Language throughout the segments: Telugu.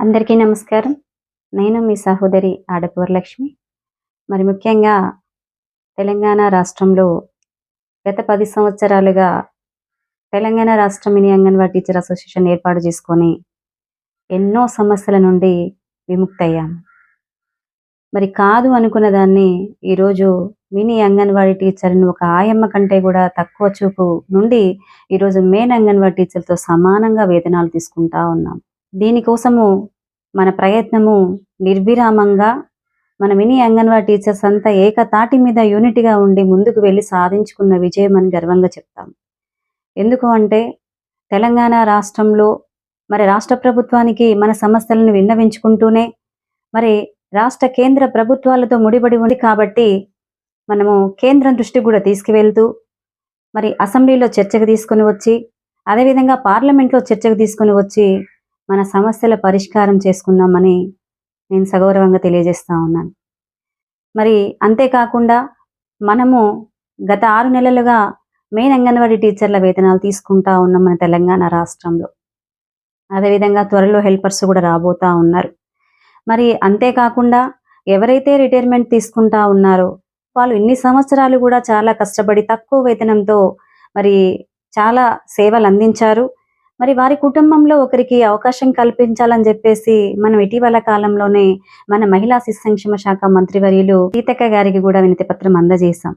అందరికీ నమస్కారం. నేను మీ సహోదరి ఆడపూర్లక్ష్మి. మరి ముఖ్యంగా తెలంగాణ రాష్ట్రంలో గత పది సంవత్సరాలుగా తెలంగాణ రాష్ట్ర మినీ అంగన్వాడీ టీచర్ అసోసియేషన్ ఏర్పాటు చేసుకొని ఎన్నో సమస్యల నుండి విముక్తయ్యాము. మరి కాదు అనుకున్న దాన్ని ఈరోజు మినీ అంగన్వాడీ టీచర్ని ఒక ఆయమ్మ కంటే కూడా తక్కువ చూపు నుండి ఈరోజు మెయిన్ అంగన్వాడీ టీచర్తో సమానంగా వేతనాలు తీసుకుంటా ఉన్నాం. దీనికోసము మన ప్రయత్నము నిర్విరామంగా మన మినీ అంగన్వాడీ టీచర్స్ అంతా ఏకతాటి మీద యూనిట్గా ఉండి ముందుకు వెళ్ళి సాధించుకున్న విజయం అని గర్వంగా చెప్తాం ఎందుకు అంటే తెలంగాణ రాష్ట్రంలో మరి రాష్ట్ర ప్రభుత్వానికి మన సమస్యలను విన్నవించుకుంటూనే మరి రాష్ట్ర కేంద్ర ప్రభుత్వాలతో ముడిపడి ఉంది కాబట్టి మనము కేంద్రం దృష్టికి కూడా తీసుకువెళ్తూ మరి అసెంబ్లీలో చర్చకు తీసుకొని వచ్చి అదేవిధంగా పార్లమెంట్లో చర్చకు తీసుకొని వచ్చి మన సమస్యల పరిష్కారం చేసుకున్నామని నేను సగౌరవంగా తెలియజేస్తా ఉన్నాను. మరి అంతేకాకుండా మనము గత ఆరు నెలలుగా మెయిన్ అంగన్వాడీ టీచర్ల వేతనాలు తీసుకుంటా ఉన్నాం మన తెలంగాణ రాష్ట్రంలో. అదేవిధంగా త్వరలో హెల్పర్స్ కూడా రాబోతా ఉన్నారు. మరి అంతేకాకుండా ఎవరైతే రిటైర్మెంట్ తీసుకుంటా ఉన్నారో వాళ్ళు ఇన్ని సంవత్సరాలు కూడా చాలా కష్టపడి తక్కువ వేతనంతో మరి చాలా సేవలు అందించారు. మరి వారి కుటుంబంలో ఒకరికి అవకాశం కల్పించాలని చెప్పేసి మనం ఇటీవల కాలంలోనే మన మహిళా శిశు సంక్షేమ శాఖ మంత్రివర్యులు సీతక్క గారికి కూడా వినతి పత్రం అందజేశాం.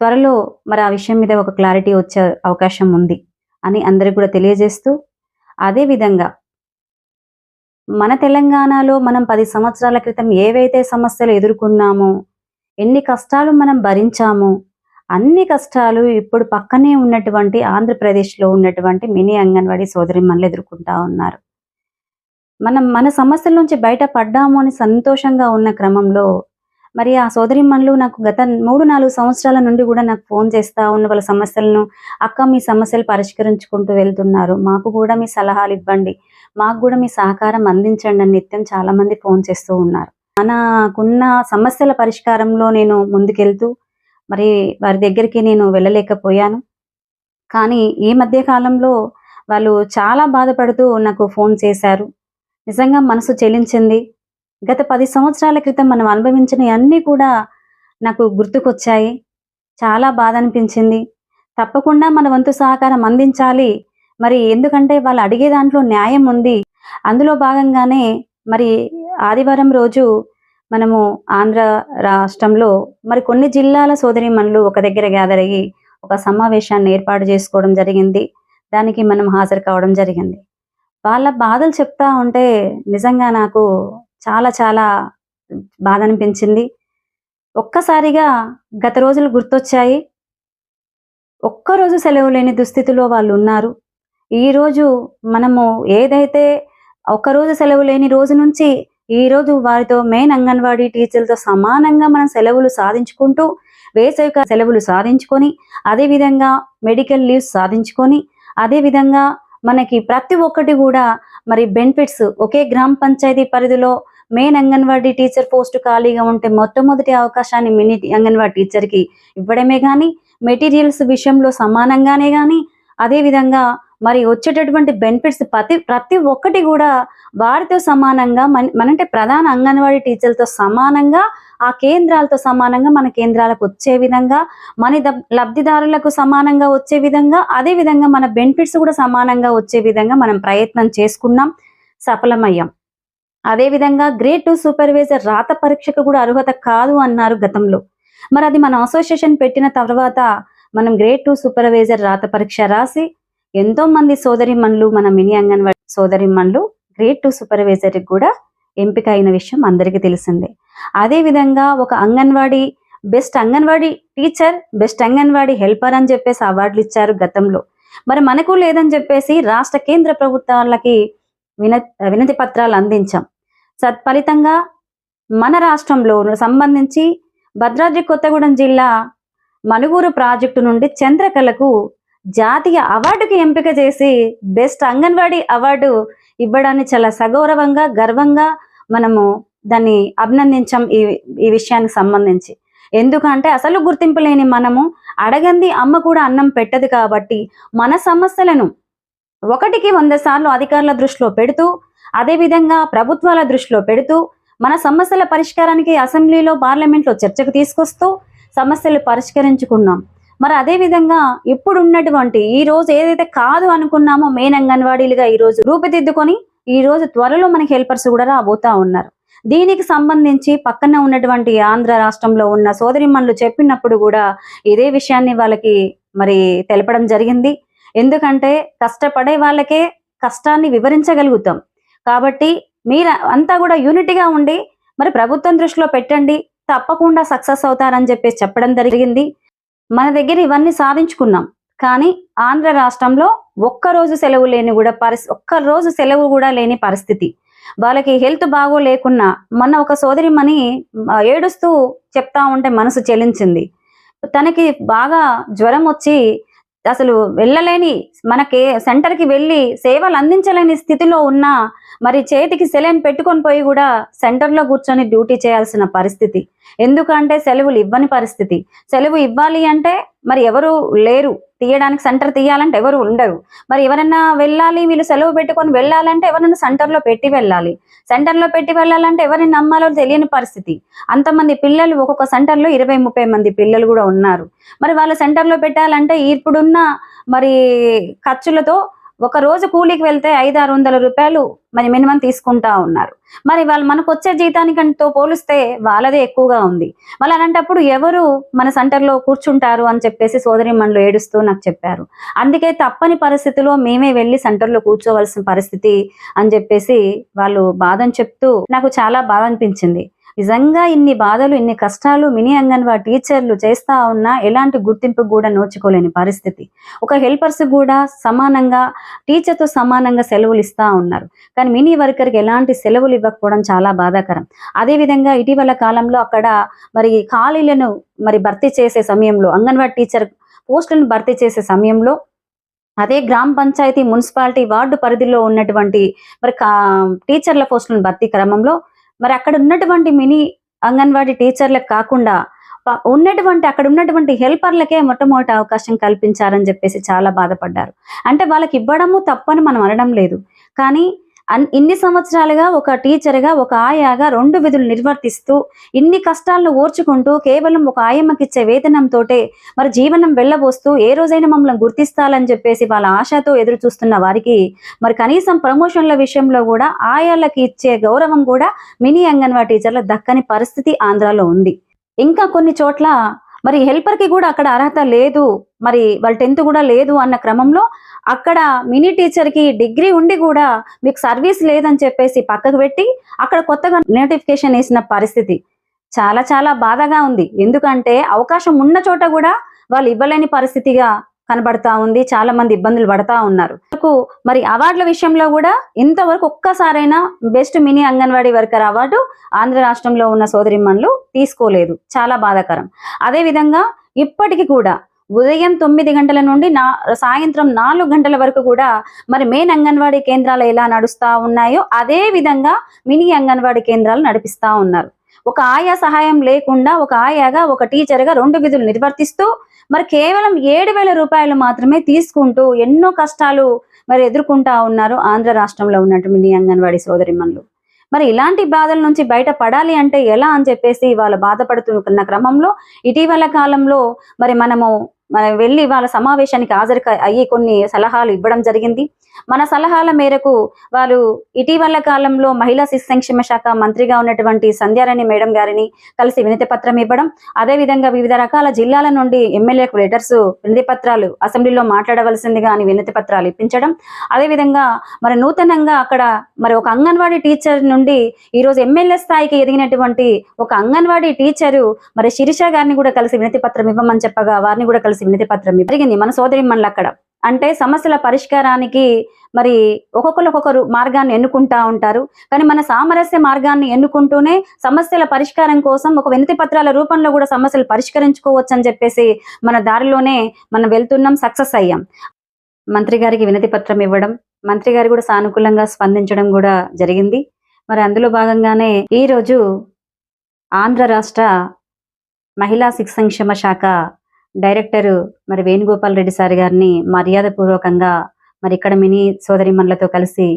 త్వరలో మరి ఆ విషయం మీద ఒక క్లారిటీ వచ్చే అవకాశం ఉంది అని అందరికి కూడా తెలియజేస్తూ అదే విధంగా మన తెలంగాణలో మనం పది సంవత్సరాల క్రితం ఏవైతే సమస్యలు ఎదుర్కొన్నామో ఎన్ని కష్టాలు మనం భరించామో అన్ని కష్టాలు ఇప్పుడు పక్కనే ఉన్నటువంటి ఆంధ్రప్రదేశ్లో ఉన్నటువంటి మినీ అంగన్వాడీ సోదరిమణులు ఎదుర్కొంటా ఉన్నారు. మనం మన సమస్యల నుంచి బయట పడ్డాము అని సంతోషంగా ఉన్న క్రమంలో మరి ఆ సోదరిమణులు నాకు గత మూడు నాలుగు సంవత్సరాల నుండి కూడా నాకు ఫోన్ చేస్తా ఉన్న వాళ్ళ సమస్యలను అక్క మీ సమస్యలు పరిష్కరించుకుంటూ వెళ్తున్నారు. మాకు కూడా మీ సలహాలు ఇవ్వండి. మాకు కూడా మీ సహకారం అందించండి అని నిత్యం చాలా మంది ఫోన్ చేస్తూ ఉన్నారు. మనకున్న సమస్యల పరిష్కారంలో నేను ముందుకెళ్తూ మరి వారి దగ్గరికి నేను వెళ్ళలేకపోయాను. కానీ ఈ మధ్య కాలంలో వాళ్ళు చాలా బాధపడుతూ నాకు ఫోన్ చేశారు. నిజంగా మనసు చెలించింది. గత పది సంవత్సరాల క్రితం మనం అనుభవించిన అన్నీ కూడా నాకు గుర్తుకొచ్చాయి. చాలా బాధ అనిపించింది. తప్పకుండా మన వంతు సహకారం అందించాలి. మరి ఎందుకంటే వాళ్ళు అడిగే దాంట్లో న్యాయం ఉంది. అందులో భాగంగానే మరి ఆదివారం రోజు మనము ఆంధ్ర రాష్ట్రంలో మరి కొన్ని జిల్లాల సోదరి మనులు ఒక దగ్గర గ్యాదర్ అయ్యి ఒక సమావేశాన్ని ఏర్పాటు చేసుకోవడం జరిగింది. దానికి మనం హాజరు కావడం జరిగింది. వాళ్ళ బాధలు చెప్తా ఉంటే నిజంగా నాకు చాలా చాలా బాధ అనిపించింది. ఒక్కసారిగా గత రోజులు గుర్తొచ్చాయి. ఒక్కరోజు సెలవు లేని దుస్థితిలో వాళ్ళు ఉన్నారు. ఈరోజు మనము ఏదైతే ఒక్కరోజు సెలవు లేని రోజు నుంచి ఈ రోజు వారితో మెయిన్ అంగన్వాడీ టీచర్లతో సమానంగా మనం సెలవులు సాధించుకుంటూ వేసవిక సెలవులు సాధించుకొని అదేవిధంగా మెడికల్ లీవ్స్ సాధించుకొని అదేవిధంగా మనకి ప్రతి ఒక్కటి కూడా మరి బెనిఫిట్స్ ఒకే గ్రామ పంచాయతీ పరిధిలో మెయిన్ అంగన్వాడీ టీచర్ పోస్ట్ ఖాళీగా ఉంటే మొట్టమొదటి అవకాశాన్ని మినీ అంగన్వాడీ టీచర్కి ఇవ్వడమే కానీ మెటీరియల్స్ విషయంలో సమానంగానే కానీ అదేవిధంగా మరి వచ్చేటటువంటి బెనిఫిట్స్ ప్రతి ప్రతి ఒక్కటి కూడా వారితో సమానంగా మన మనంటే ప్రధాన అంగన్వాడీ టీచర్లతో సమానంగా ఆ కేంద్రాలతో సమానంగా మన కేంద్రాలకు వచ్చే విధంగా మన లబ్ధిదారులకు సమానంగా వచ్చే విధంగా అదే విధంగా మన బెనిఫిట్స్ కూడా సమానంగా వచ్చే విధంగా మనం ప్రయత్నం చేసుకున్నాం సఫలమయ్యాం. అదే విధంగా గ్రేడ్ టూ సూపర్వైజర్ రాత పరీక్షకు కూడా అర్హత కాదు అన్నారు గతంలో. మరి అది మన అసోసియేషన్ పెట్టిన తర్వాత మనం గ్రేడ్ టూ సూపర్వైజర్ రాత పరీక్ష రాసి ఎంతో మంది సోదరిమణులు మన మినీ అంగన్వాడీ సోదరిమణులు గ్రేడ్ టూ సూపర్వైజర్ కూడా ఎంపిక అయిన విషయం అందరికీ తెలిసిందే. అదే విధంగా ఒక Anganwadi best Anganwadi teacher best Anganwadi helper అని చెప్పేసి అవార్డులు ఇచ్చారు గతంలో. మరి మనకు లేదని చెప్పేసి రాష్ట్ర కేంద్ర ప్రభుత్వాలకి విన వినతి పత్రాలు అందించాం. సత్ఫలితంగా మన రాష్ట్రంలో సంబంధించి భద్రాద్రి కొత్తగూడెం జిల్లా మనుగూరు ప్రాజెక్టు నుండి చంద్రకళకు జాతీయ అవార్డుకి ఎంపిక చేసి బెస్ట్ అంగన్వాడీ అవార్డు ఇవ్వడాన్ని చాలా సగౌరవంగా గర్వంగా మనము దాన్ని అభినందించాం ఈ ఈ విషయానికి సంబంధించి. ఎందుకంటే అసలు గుర్తింపు లేని మనము అడగంది అమ్మ కూడా అన్నం పెట్టదు కాబట్టి మన సమస్యలను ఒకటికి వంద సార్లు అధికారుల దృష్టిలో పెడుతూ అదేవిధంగా ప్రభుత్వాల దృష్టిలో పెడుతూ మన సమస్యల పరిష్కారానికి అసెంబ్లీలో పార్లమెంట్లో చర్చకు తీసుకొస్తూ సమస్యలు పరిష్కరించుకున్నాం. మరి అదే విధంగా ఇప్పుడు ఉన్నటువంటి ఈ రోజు ఏదైతే కాదు అనుకున్నామో మెయిన్ అంగన్వాడీలుగా ఈ రోజు రూపుదిద్దుకొని ఈ రోజు త్వరలో మనకి హెల్పర్స్ కూడా రాబోతా ఉన్నారు. దీనికి సంబంధించి పక్కన ఉన్నటువంటి ఆంధ్ర రాష్ట్రంలో ఉన్న సోదరిమణులు చెప్పినప్పుడు కూడా ఇదే విషయాన్ని వాళ్ళకి మరి తెలపడం జరిగింది. ఎందుకంటే కష్టపడే వాళ్ళకే కష్టాన్ని వివరించగలుగుతాం. కాబట్టి మీరు అంతా కూడా యూనిటీగా ఉండి మరి ప్రభుత్వం దృష్టిలో పెట్టండి తప్పకుండా సక్సెస్ అవుతారని చెప్పేసి చెప్పడం జరిగింది. మన దగ్గర ఇవన్నీ సాధించుకున్నాం. కానీ ఆంధ్ర రాష్ట్రంలో ఒక్క రోజు సెలవు లేని కూడా పరిస్థితి ఒక్క రోజు సెలవు కూడా లేని పరిస్థితి. వాళ్ళకి హెల్త్ బాగో లేకున్నా మొన్న ఒక సోదరిమని ఏడుస్తూ చెప్తా ఉంటే మనసు చెలించింది తనకి బాగా జ్వరం వచ్చి అసలు వెళ్ళలేని మనకి సెంటర్కి వెళ్ళి సేవలు అందించలేని స్థితిలో ఉన్న మరి చేతికి సెలైన్ పెట్టుకొని పోయి కూడా సెంటర్లో కూర్చొని డ్యూటీ చేయాల్సిన పరిస్థితి. ఎందుకంటే సెలవులు ఇవ్వని పరిస్థితి. సెలవు ఇవ్వాలి అంటే మరి ఎవరు లేరు. తీయడానికి సెంటర్ తీయాలంటే ఎవరు ఉండరు. మరి ఎవరైనా వెళ్ళాలి వీళ్ళు సెలవు పెట్టుకొని వెళ్ళాలంటే ఎవరైనా సెంటర్లో పెట్టి వెళ్ళాలి. సెంటర్లో పెట్టి వెళ్ళాలంటే ఎవరిని నమ్మాలో తెలియని పరిస్థితి. అంతమంది పిల్లలు ఒక్కొక్క సెంటర్లో ఇరవై ముప్పై మంది పిల్లలు కూడా ఉన్నారు. మరి వాళ్ళ సెంటర్లో పెట్టాలంటే ఇప్పుడున్న మరి ఖర్చులతో ఒక రోజు కూలీకి వెళ్తే ఐదు ఆరు వందల రూపాయలు మరి మినిమం తీసుకుంటా ఉన్నారు. మరి వాళ్ళు మనకు వచ్చే జీతానికంతో పోలిస్తే వాళ్ళదే ఎక్కువగా ఉంది. మళ్ళీ అలాంటప్పుడు ఎవరు మన సెంటర్లో కూర్చుంటారు అని చెప్పేసి సోదరి మనలో ఏడుస్తూ నాకు చెప్పారు. అందుకే తప్పని పరిస్థితిలో మేమే వెళ్ళి సెంటర్లో కూర్చోవలసిన పరిస్థితి అని చెప్పేసి వాళ్ళు బాధని చెప్తూ నాకు చాలా బాధ అనిపించింది. నిజంగా ఇన్ని బాధలు ఇన్ని కష్టాలు మినీ అంగన్వాడీ టీచర్లు చేస్తా ఉన్నా ఎలాంటి గుర్తింపు కూడా నోచుకోలేని పరిస్థితి. ఒక హెల్పర్స్ కూడా సమానంగా టీచర్తో సమానంగా సెలవులు ఇస్తా ఉన్నారు. కానీ మినీ వర్కర్కి ఎలాంటి సెలవులు ఇవ్వకపోవడం చాలా బాధాకరం. అదేవిధంగా ఇటీవల కాలంలో అక్కడ మరి ఖాళీలను మరి భర్తీ చేసే సమయంలో అంగన్వాడీ టీచర్ పోస్టులను భర్తీ చేసే సమయంలో అదే గ్రామ పంచాయతీ మున్సిపాలిటీ వార్డు పరిధిలో ఉన్నటువంటి మరి టీచర్ల పోస్టులను భర్తీ క్రమంలో మరి అక్కడ ఉన్నటువంటి మినీ అంగన్వాడీ టీచర్లకు కాకుండా ఉన్నటువంటి అక్కడ ఉన్నటువంటి హెల్పర్లకే మొట్టమొదటి అవకాశం కల్పించారని చెప్పేసి చాలా బాధపడ్డారు. అంటే వాళ్ళకి ఇవ్వడము తప్పని మనం అనడం లేదు. కానీ అన్- ఇన్ని సంవత్సరాలుగా ఒక టీచర్గా ఒక ఆయాగా రెండు విధులు నిర్వర్తిస్తూ ఇన్ని కష్టాలను ఓర్చుకుంటూ కేవలం ఒక ఆయమ్మకి ఇచ్చే వేతనంతోటే మరి జీవనం వెళ్ళబోస్తూ ఏ రోజైనా మమ్మల్ని గుర్తిస్తాలని చెప్పేసి వాళ్ళ ఆశతో ఎదురు చూస్తున్న వారికి మరి కనీసం ప్రమోషన్ల విషయంలో కూడా ఆయాలకి ఇచ్చే గౌరవం కూడా మినీ అంగన్వాడీ టీచర్ల దక్కని పరిస్థితి ఆంధ్రాలో ఉంది. ఇంకా కొన్ని చోట్ల మరి హెల్పర్కి కూడా అక్కడ అర్హత లేదు. మరి వాళ్ళ టెన్త్ కూడా లేదు అన్న క్రమంలో అక్కడ మినీ టీచర్కి డిగ్రీ ఉండి కూడా మీకు సర్వీస్ లేదని చెప్పేసి పక్కకు పెట్టి అక్కడ కొత్తగా నోటిఫికేషన్ వేసిన పరిస్థితి. చాలా చాలా బాధగా ఉంది. ఎందుకంటే అవకాశం ఉన్న చోట కూడా వాళ్ళు ఇవ్వలేని పరిస్థితిగా కనబడతా ఉంది చాలా మంది ఇబ్బందులు పడతా ఉన్నారు. మరి అవార్డుల విషయంలో కూడా ఇంతవరకు ఒక్కసారైనా best mini Anganwadi worker award Andhra రాష్ట్రంలో ఉన్న సోదరిమణులు తీసుకోలేదు. చాలా బాధాకరం. అదే విధంగా ఇప్పటికి కూడా ఉదయం తొమ్మిది గంటల నుండి నా సాయంత్రం నాలుగు గంటల వరకు కూడా మరి మెయిన్ అంగన్వాడీ కేంద్రాలు ఎలా నడుస్తా ఉన్నాయో అదే విధంగా మినీ అంగన్వాడీ కేంద్రాలు నడిపిస్తా ఉన్నారు. ఒక ఆయా సహాయం లేకుండా ఒక ఆయాగా ఒక టీచర్గా రెండు విధులు నిర్వర్తిస్తూ మరి కేవలం ఏడు వేల రూపాయలు మాత్రమే తీసుకుంటూ ఎన్నో కష్టాలు మరి ఎదుర్కొంటా ఉన్నారు ఆంధ్ర రాష్ట్రంలో ఉన్నటువంటి మినీ అంగన్వాడీ సోదరిమణులు. మరి ఇలాంటి బాధల నుంచి బయట పడాలి అంటే ఎలా అని చెప్పేసి వాళ్ళు బాధపడుతున్న క్రమంలో ఇటీవల కాలంలో మరి మనము మనం వెళ్ళి వాళ్ళ సమావేశానికి హాజరు అయ్యి కొన్ని సలహాలు ఇవ్వడం జరిగింది. మన సలహాల మేరకు వారు ఇటీవల కాలంలో మహిళా శిశు సంక్షేమ శాఖ మంత్రిగా ఉన్నటువంటి సంధ్యారాణి మేడం గారిని కలిసి వినతి పత్రం ఇవ్వడం అదేవిధంగా వివిధ రకాల జిల్లాల నుండి ఎమ్మెల్యేకు లెటర్స్ వినతి పత్రాలు అసెంబ్లీలో మాట్లాడవలసిందిగా అని వినతి పత్రాలు ఇప్పించడం. అదేవిధంగా మరి నూతనంగా అక్కడ మరి ఒక అంగన్వాడీ టీచర్ నుండి ఈరోజు ఎమ్మెల్యే స్థాయికి ఎదిగినటువంటి ఒక అంగన్వాడీ టీచరు మరి శిరీష గారిని కూడా కలిసి వినతి పత్రం ఇవ్వమని చెప్పగా వారిని కూడా కలిసి వినతి పత్రం జరిగింది. మన సోదరి మనలు అక్కడ. అంటే సమస్యల పరిష్కారానికి మరి ఒక్కొక్కరు ఒక్కొక్కరు మార్గాన్ని ఎన్నుకుంటా ఉంటారు. కానీ మన సామరస్య మార్గాన్ని ఎన్నుకుంటూనే సమస్యల పరిష్కారం కోసం ఒక వినతి పత్రాల రూపంలో కూడా సమస్యలు పరిష్కరించుకోవచ్చు అని చెప్పేసి మన దారిలోనే మనం వెళ్తున్నాం సక్సెస్ అయ్యాం. మంత్రి గారికి వినతి పత్రం ఇవ్వడం మంత్రి గారు కూడా సానుకూలంగా స్పందించడం కూడా జరిగింది. మరి అందులో భాగంగానే ఈ రోజు ఆంధ్ర రాష్ట్ర మహిళా శిక్ష సంక్షేమ శాఖ డైరెక్టర్ మరి వేణుగోపాల్ రెడ్డి సార్ గారిని మర్యాదపూర్వకంగా మరి ఇక్కడ మినీ సోదరిమణులతో కలిసి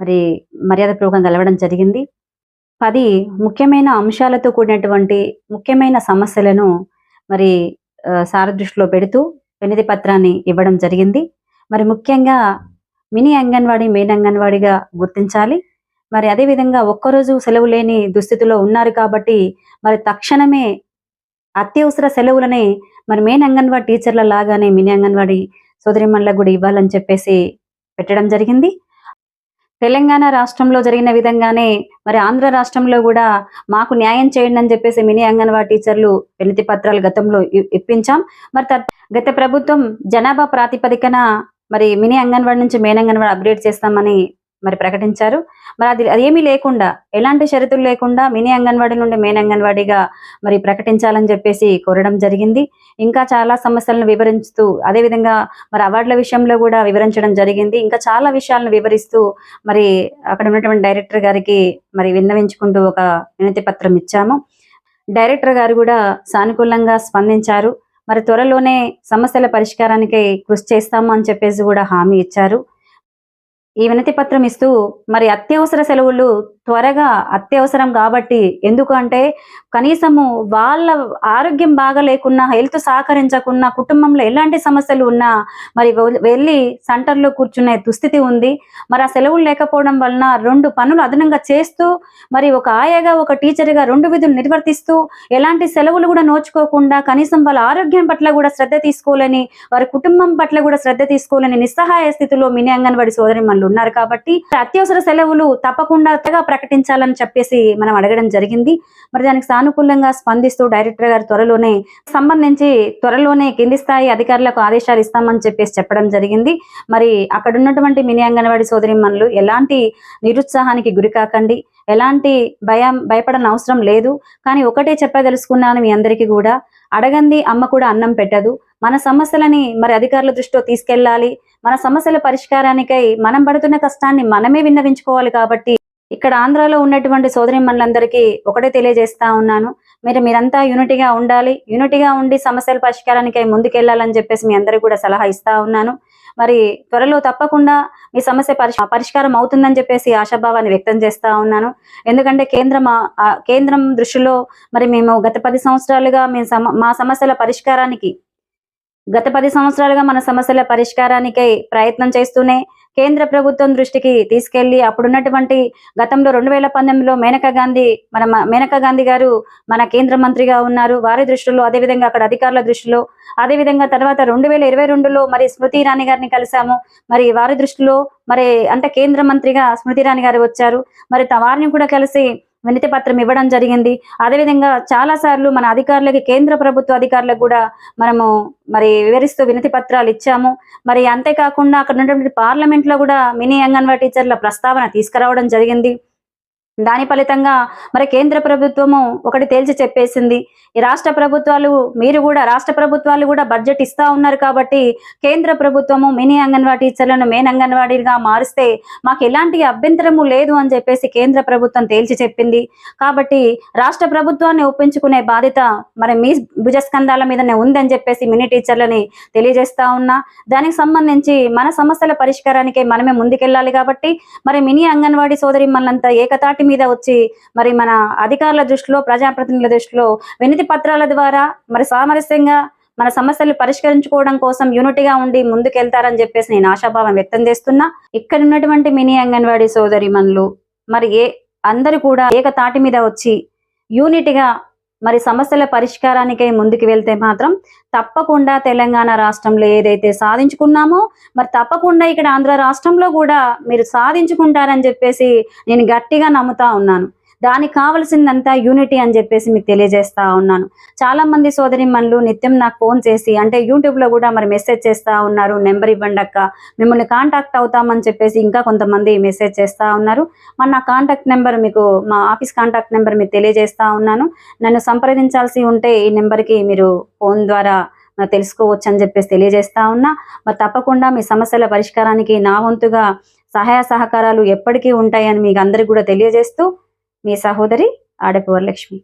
మరి మర్యాదపూర్వకంగా కలవడం జరిగింది. పది ముఖ్యమైన అంశాలతో కూడినటువంటి ముఖ్యమైన సమస్యలను మరి సారదృష్టిలో దృష్టిలో పెడుతూ వినతి పత్రాన్ని ఇవ్వడం జరిగింది. మరి ముఖ్యంగా మినీ అంగన్వాడీ మెయిన్ అంగన్వాడీగా గుర్తించాలి. మరి అదేవిధంగా ఒక్కరోజు సెలవు లేని దుస్థితిలో ఉన్నారు కాబట్టి మరి తక్షణమే అత్యవసర సెలవులనే మరి మెయిన్ అంగన్వాడీ టీచర్ల లాగానే మినీ అంగన్వాడీ సోదరిమణులకు కూడా ఇవ్వాలని చెప్పేసి పెట్టడం జరిగింది. తెలంగాణ రాష్ట్రంలో జరిగిన విధంగానే మరి ఆంధ్ర రాష్ట్రంలో కూడా మాకు న్యాయం చేయండి అని చెప్పేసి మినీ అంగన్వాడీ టీచర్లు వినతి పత్రాలు గతంలో ఇ- ఇప్పించాం. మరి తత్- గత ప్రభుత్వం జనాభా ప్రాతిపదికన మరి మినీ అంగన్వాడీ నుంచి మెయిన్ అంగన్వాడీ అప్గ్రేడ్ చేస్తామని మరి ప్రకటించారు. మరి అది అదేమీ లేకుండా ఎలాంటి షరతులు లేకుండా మినీ అంగన్వాడీ నుండి మెయిన్ అంగన్వాడీగా మరి ప్రకటించాలని చెప్పేసి కోరడం జరిగింది. ఇంకా చాలా సమస్యలను వివరిస్తూ అదేవిధంగా మరి అవార్డుల విషయంలో కూడా వివరించడం జరిగింది. ఇంకా చాలా విషయాలను వివరిస్తూ మరి అక్కడ ఉన్నటువంటి డైరెక్టర్ గారికి మరి విన్నవించుకుంటూ ఒక వినతి పత్రం ఇచ్చాము. డైరెక్టర్ గారు కూడా సానుకూలంగా స్పందించారు. మరి త్వరలోనే సమస్యల పరిష్కారానికి కృషి చేస్తాము అని చెప్పేసి కూడా హామీ ఇచ్చారు. ఈ వినతి పత్రం ఇస్తూ మరి అత్యవసర సెలవులు త్వరగా అత్యవసరం కాబట్టి ఎందుకు అంటే కనీసము వాళ్ళ ఆరోగ్యం బాగా లేకున్నా హెల్త్ సహకరించకున్నా కుటుంబంలో ఎలాంటి సమస్యలు ఉన్నా మరి వెళ్ళి సెంటర్లో కూర్చునే దుస్థితి ఉంది. మరి ఆ సెలవులు లేకపోవడం వలన రెండు పనులు అదనంగా చేస్తూ మరి ఒక ఆయాగా ఒక టీచర్గా రెండు విధులు నిర్వర్తిస్తూ ఎలాంటి సెలవులు కూడా నోచుకోకుండా కనీసం వాళ్ళ ఆరోగ్యం పట్ల కూడా శ్రద్ధ తీసుకోలేని వారి కుటుంబం పట్ల కూడా శ్రద్ధ తీసుకోలేని నిస్సహాయ స్థితిలో మినీ అంగన్వాడి సోదరి ఉన్నారు కాబట్టి అత్యవసర సెలవులు తప్పకుండా ప్రకటించాలని చెప్పేసి మనం అడగడం జరిగింది. మరి దానికి సానుకూలంగా స్పందిస్తూ డైరెక్టర్ గారు త్వరలోనే సంబంధించి త్వరలోనే కింది స్థాయి అధికారులకు ఆదేశాలు ఇస్తామని చెప్పేసి చెప్పడం జరిగింది. మరి అక్కడ ఉన్నటువంటి మినీ అంగన్వాడి సోదరిమణులు ఎలాంటి నిరుత్సాహానికి గురికాకండి ఎలాంటి భయం భయపడని అవసరం లేదు. కానీ ఒకటే చెప్పదలుచుకున్నాను మీ అందరికీ కూడా. అడగంది అమ్మ కూడా అన్నం పెట్టదు. మన సమస్యలని మరి అధికారుల దృష్టిలో తీసుకెళ్ళాలి మన సమస్యల పరిష్కారానికై మనం పడుతున్న కష్టాన్ని మనమే విన్నవించుకోవాలి కాబట్టి ఇక్కడ ఆంధ్రాలో ఉన్నటువంటి సోదరి మనులందరికీ ఒకటే తెలియజేస్తా ఉన్నాను. మీరు మీరంతా యూనిటీగా ఉండాలి. యూనిటీగా ఉండి సమస్యల పరిష్కారానికై ముందుకెళ్ళాలని చెప్పేసి మీ అందరికీ కూడా సలహా ఇస్తా ఉన్నాను. మరి త్వరలో తప్పకుండా మీ సమస్య పరిష్- పరిష్కారం అవుతుందని చెప్పేసి ఆశాభావాన్ని వ్యక్తం చేస్తా ఉన్నాను. ఎందుకంటే కేంద్రం కేంద్రం దృష్టిలో మరి మేము గత పది సంవత్సరాలుగా మేము మా సమస్యల పరిష్కారానికి గత పది సంవత్సరాలుగా మన సమస్యల పరిష్కారానికై ప్రయత్నం చేస్తూనే కేంద్ర ప్రభుత్వం దృష్టికి తీసుకెళ్ళి అప్పుడున్నటువంటి గతంలో రెండు వేల పంతొమ్మిదిలో మేనకా గాంధీ మన మేనకా గాంధీ గారు మన కేంద్ర మంత్రిగా ఉన్నారు. వారి దృష్టిలో అదేవిధంగా అక్కడ అధికారుల దృష్టిలో అదేవిధంగా తర్వాత రెండు వేల ఇరవై రెండులో మరి స్మృతి ఇరానీ గారిని కలిసాము. మరి వారి దృష్టిలో మరి అంటే కేంద్ర మంత్రిగా స్మృతి ఇరానీ గారు వచ్చారు. మరి త- వారిని కూడా కలిసి వినతి పత్రం ఇవ్వడం జరిగింది. అదేవిధంగా చాలా సార్లు మన అధికారులకి కేంద్ర ప్రభుత్వ అధికారులకు కూడా మనము మరి వివరిస్తూ వినతి పత్రాలు ఇచ్చాము. మరి అంతేకాకుండా అక్కడ ఉన్నటువంటి పార్లమెంట్లో కూడా మినీ అంగన్వాడీ టీచర్ల ప్రస్తావన తీసుకురావడం జరిగింది. దాని ఫలితంగా మరి కేంద్ర ప్రభుత్వము ఒకటి తేల్చి చెప్పేసింది. ఈ రాష్ట్ర ప్రభుత్వాలు మీరు కూడా రాష్ట్ర ప్రభుత్వాలు కూడా బడ్జెట్ ఇస్తా ఉన్నారు కాబట్టి కేంద్ర ప్రభుత్వము మినీ అంగన్వాడీ టీచర్లను మెయిన్ అంగన్వాడీగా మారిస్తే మాకు ఎలాంటి అభ్యంతరము లేదు అని చెప్పేసి కేంద్ర ప్రభుత్వం తేల్చి చెప్పింది. కాబట్టి రాష్ట్ర ప్రభుత్వాన్ని ఒప్పించుకునే బాధ్యత మరి మీ భుజస్కంధాల మీదనే ఉందని చెప్పేసి మినీ టీచర్లని తెలియజేస్తా ఉన్నా. దానికి సంబంధించి మన సమస్యల పరిష్కారానికే మనమే ముందుకెళ్ళాలి కాబట్టి మరి మినీ అంగన్వాడీ సోదరి మనంతా ఏకతాటి మీద వచ్చి మరి మన అధికారుల దృష్టిలో ప్రజాప్రతినిధుల దృష్టిలో వినతి పత్రాల ద్వారా మరి సామరస్యంగా మన సమస్యలు పరిష్కరించుకోవడం కోసం యూనిటీగా ఉండి ముందుకెళ్తారని చెప్పేసి నేను ఆశాభావం వ్యక్తం చేస్తున్నా. ఇక్కడ ఉన్నటువంటి మినీ అంగన్వాడీ సోదరి మరి ఏ అందరూ కూడా ఏకతాటి మీద వచ్చి యూనిట్గా మరి సమస్యల పరిష్కారానికై ముందుకు వెళ్తే మాత్రం తప్పకుండా తెలంగాణ రాష్ట్రంలో ఏదైతే సాధించుకున్నామో మరి తప్పకుండా ఇక్కడ ఆంధ్ర రాష్ట్రంలో కూడా మీరు సాధించుకుంటారని చెప్పేసి నేను గట్టిగా నమ్ముతా ఉన్నాను. దానికి కావలసిందంతా యూనిటీ అని చెప్పేసి మీకు తెలియజేస్తా ఉన్నాను. చాలా మంది సోదరి మనులు నిత్యం నాకు ఫోన్ చేసి అంటే యూట్యూబ్లో కూడా మరి మెసేజ్ చేస్తా ఉన్నారు నెంబర్ ఇవ్వండి అక్క మిమ్మల్ని కాంటాక్ట్ అవుతామని చెప్పేసి ఇంకా కొంతమంది మెసేజ్ చేస్తా ఉన్నారు. మరి నా కాంటాక్ట్ నెంబర్ మీకు మా ఆఫీస్ కాంటాక్ట్ నెంబర్ మీకు తెలియజేస్తా ఉన్నాను. నన్ను సంప్రదించాల్సి ఉంటే ఈ నెంబర్కి మీరు ఫోన్ ద్వారా తెలుసుకోవచ్చు అని చెప్పేసి తెలియజేస్తా ఉన్నా. మరి తప్పకుండా మీ సమస్యల పరిష్కారానికి నా వంతుగా సహాయ సహకారాలు ఎప్పటికీ ఉంటాయని మీకు అందరికి కూడా తెలియజేస్తూ మీ సహోదరి ఆడపి వరలక్ష్మి